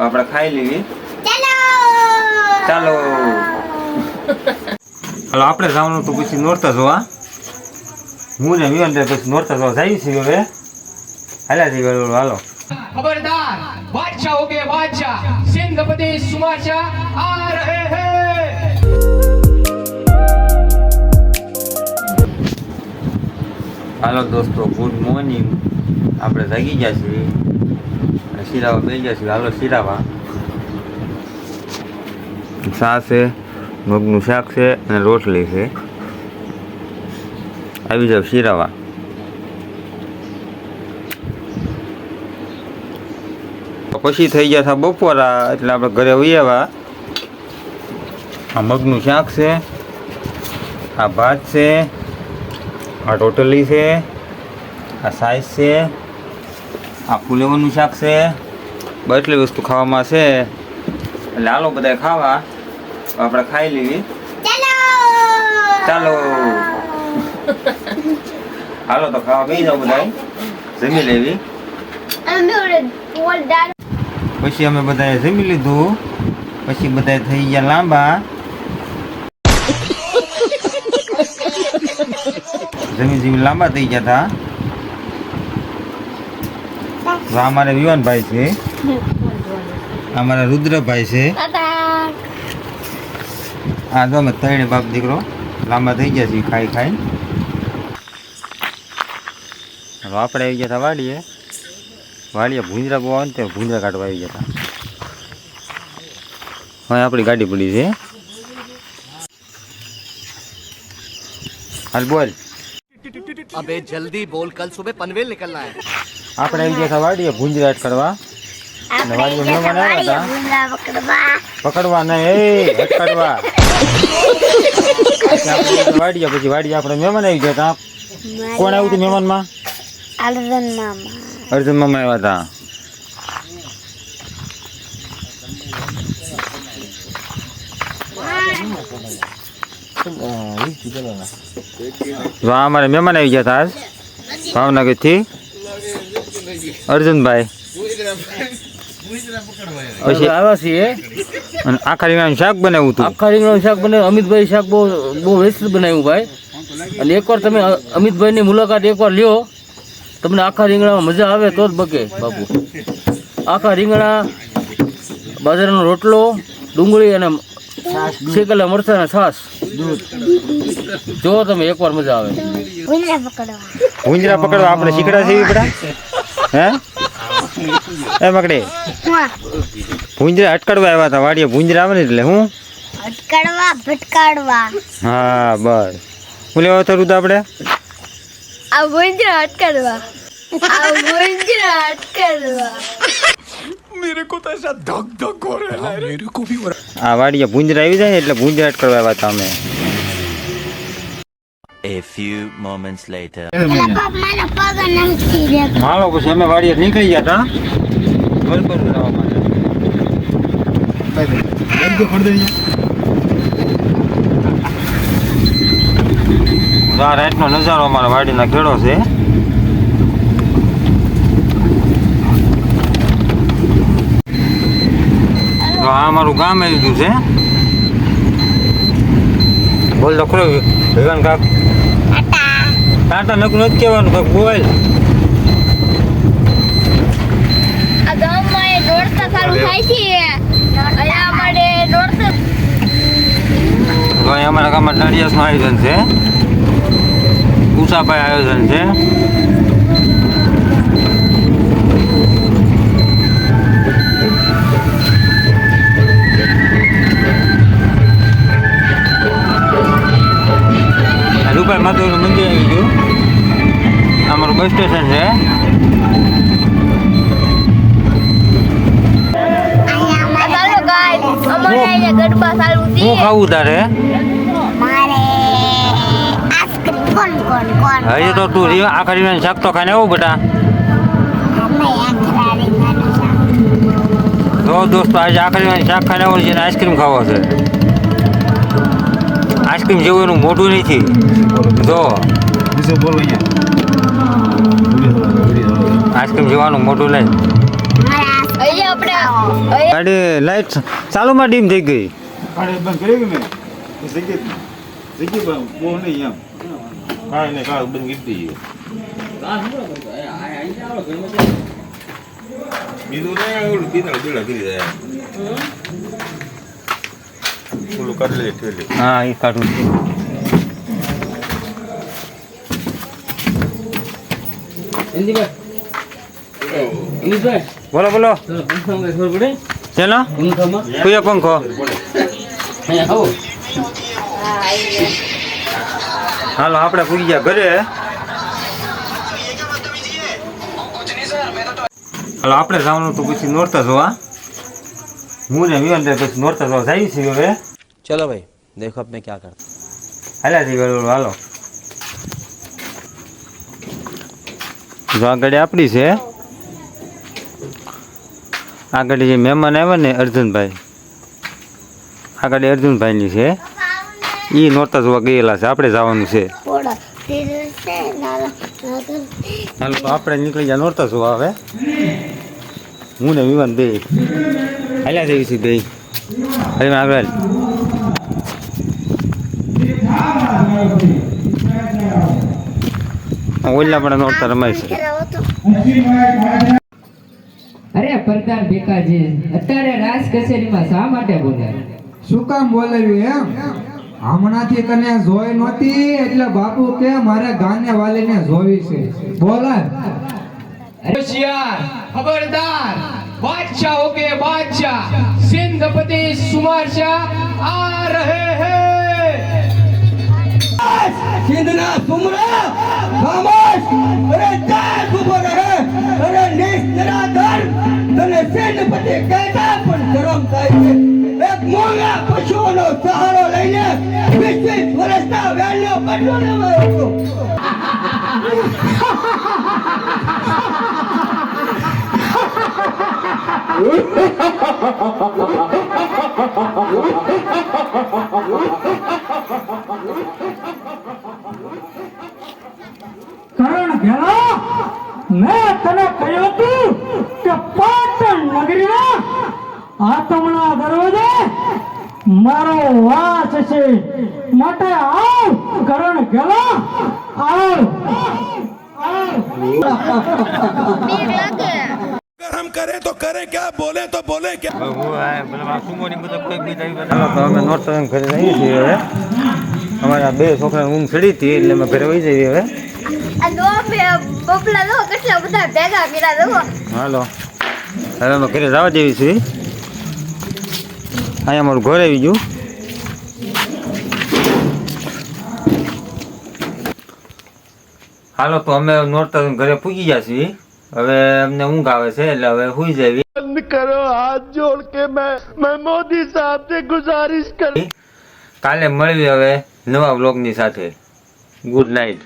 આપણે ખાઈ લેવી ચાલો! ચાલો. આપણે જવાનું તો પછી નોરતા જોવા. હું ને વિવાન પછી નોરતા જોવા જઈએ છીએ હવે. હાલ્યા જઈએ હાલો. ખબરદાર બાદશાહ હોગે બાદશાહ. સિંધ પતિ આ રહે હે! હાલો દોસ્તો ગુડ મોર્નિંગ. આપણે જાગી ગયા છીએ. શિરાવા બેસી ગયા છીએ હાલો શિરાવા ચા છે, મગનું શાક છે અને રોટલી છે. પછી થઈ ગયા હતા બપોરા, એટલે આપણે ઘરે આવ્યા આ મગનું શાક છે, આ ભાત છે, આ રોટલી છે, આ સાઈઝ છે આ લેવાનું શાક છે. બટલી વસ્તુ ખાવામાં છે. એટલે હાલો બધા ખાવા. આપણે ખાઈ લેવી. ચાલો! હાલો તો ખાવા બે જાવ બધા જમી લેવી. પછી અમે બધાએ જમી લીધું. પછી બધા થઈ ગયા લાંબા. જમી જમી લાંબા થઈ ગયા હતા અમારે વિવાનભાઈ છે અમારા રુદ્રભાઈ છે આ તો અમે ત્રણે બાપ દીકરો લાંબા થઈ ગયા છીએ ખાઈ ખાઈ હવે આપણે આવી ગયા હતા વાડીએ વાડીએ ભૂંજરા બોવા ને તે ભૂંજરા કાઢવા આવી ગયા હતા હવે આપણી ગાડી પડી છે હાલ બોલ અબે જલ્દી બોલ કલ સુબહ પનવેલ નીકળના હે આપણે આવી ગયા હતા વાડીએ ભૂંજરા કરવા. અને વાડીએ મહેમાન આવ્યા હતા. પકડવા પકડવા નહીં એ પકડવા. પછી આપણે વાડીએ પછી વાડીએ આપણે મહેમાન આવી ગયા હતા. કોણ આવ્યું હતું મહેમાનમાં? અર્જુન મામા. અર્જુન મામા આવ્યા હતા. જો આ અમારે મહેમાન આવી ગયા હતા આજ. ભાવનગરથી. અર્જુનભાઈ. પછી? આવ્યા છીએ. અને આખા રીંગણાનું શાક બનાવ્યું હતું? આખા રીંગણાનું શાક બનાવ્યું. અમિતભાઈ શાક બહુ બહુ બનાવ્યું ભાઈ. અને એકવાર તમે અમિતભાઈની મુલાકાત એકવાર લ્યો. તમને આખા રીંગણામાં મજા આવે તો જ બકે બાપુ. આખા રીંગણા બાજરાનો રોટલો ડુંગળી અને શેકેલા મરચાં છાસ છાશ. જો તમે એકવાર મજા આવે. ભૂંજરા પકડવા. આપણે શીખડા જેવી પડા હે એ મકડે હા ભૂંજરા અટકડવા આવ્યા હતા વાડીએ ભૂંજરા આવે ને એટલે હું અટકાડવા ભટકાડવા હા બસ હું લેવા થયું હતું આપણે આ ભૂંજરા અટકાડવા આ ભૂંજરા અટકાડવા આ વાડીએ ભૂંજરા આવી જાય ને એટલે ભૂંજરા અટકડવા આવ્યા હતા અમે A few moments later. માલો પછી અમે વાડીએ નીકળી ગયા હતા બરોબર લાવવા માટે આ નજારો અમારા વાડીના ખેડો છે તો આ અમારું ગામ આવી ગયું છે બોલ તો ખરો ભગવાન કાક ટાટા નકું નથી કહેવાનું કાક બોલ. આ ગામમાં એ દોડતા સારું થાય છે. અહીંયા અમારે દોડતા તો અમારા ગામમાં નડિયાસનું આયોજન છે. ઉષાભાઈ આયોજન છે. બસ સ્ટેશન છે. ગરબા શું ખાવું તારે? હજી તો તું આખા રીંગણાનું શાક તો ખાને આવું બેટા. તો દોસ્તો આજે આખા શાક ખાને આવું છે આઈસ્ક્રીમ ખાવો છે. આઈસ્ક્રીમ જેવું એનું મોઢું નથી. જો. આઈસ્ક્રીમ જેવાનું મોટું લઈ ગાડી લાઈટ ચાલુમાં ડીમ થઈ ગઈ. હા એ કાઢું બોલો બોલો ચલો કયો પંખો હાલો આપણે પૂરી ગયા ઘરે હાલો આપણે જવાનું તો પછી નોરતા જોવા હું ને વિવાન પછી નોરતા જોવા જઈએ છીએ હવે ચલો ભાઈ દેખો આપણે ક્યાં કરતા હાલ્યા જઈએ હાલો જો આગળ આપણી છે આ ગાડી જે મહેમાન આવ્યા ને અર્જુનભાઈ આગળ અર્જુનભાઈની છે. એ નોતા જોવા ગયેલા છે આપણે જવાનું છે. હાલો તો આપણે નીકળી ગયા નોરતા જોવા હવે. હું ને વિવાન બે. હાલ્યા જઈએ છીએ બે. હવે આગળ ઓલા પણ નોરતા રમાય છે. અરે પ્રધાન ભીખાજી અત્યારે રાજ કચેરીમાં શા માટે બોલ્યા? શું કામ બોલાવ્યું એમ? હમણાંથી તને જોઈ નહોતી એટલે બાપુ કે મારે ગાને વાલીને જોવી છે. બોલા હોશિયાર ખબરદાર બાદશાહ ઓકે બાદશાહ. સિંધપતિ સુમાર શાહ આ રહે હે. સિંધના સુમરા ખામોશ અરે ચાલ ઊભો રહે અરે તને સેનાપતિ કહેતા પણ શરમ થાય છે. એક મોંઘા પશુઓનો સહારો લઈને વીસ વર્ષના વેણનો બદલો લેવાયો હતો. કરણ ઘેલા મેં તને કહ્યું હતું કે નગરીના આતમના દરવાજે મારો વાસ છે. માટે આવ કરણ ઘેલા આવ આવ. બીક લાગે હાલો તો અમે નોરતા ઘરે જઈએ છીએ હવે. અમારા બે છોકરા ઊંઘ ચડી હતી એટલે અમે ઘરે વહી જઈએ હવે. આ દો બે બબલા દો કેટલા બધા ભેગા કર્યા દો હાલો. હવે અમે ઘરે જવા જેવી છે. અહીંયા અમારું ઘર આવી ગયું. હાલો તો અમે નોરતા ઘરે પૂગી ગયા છીએ. હવે અમને ઊંઘ આવે છે એટલે હવે સુઈ કરી કાલે મળવી હવે નવા બ્લોગની સાથે. Good night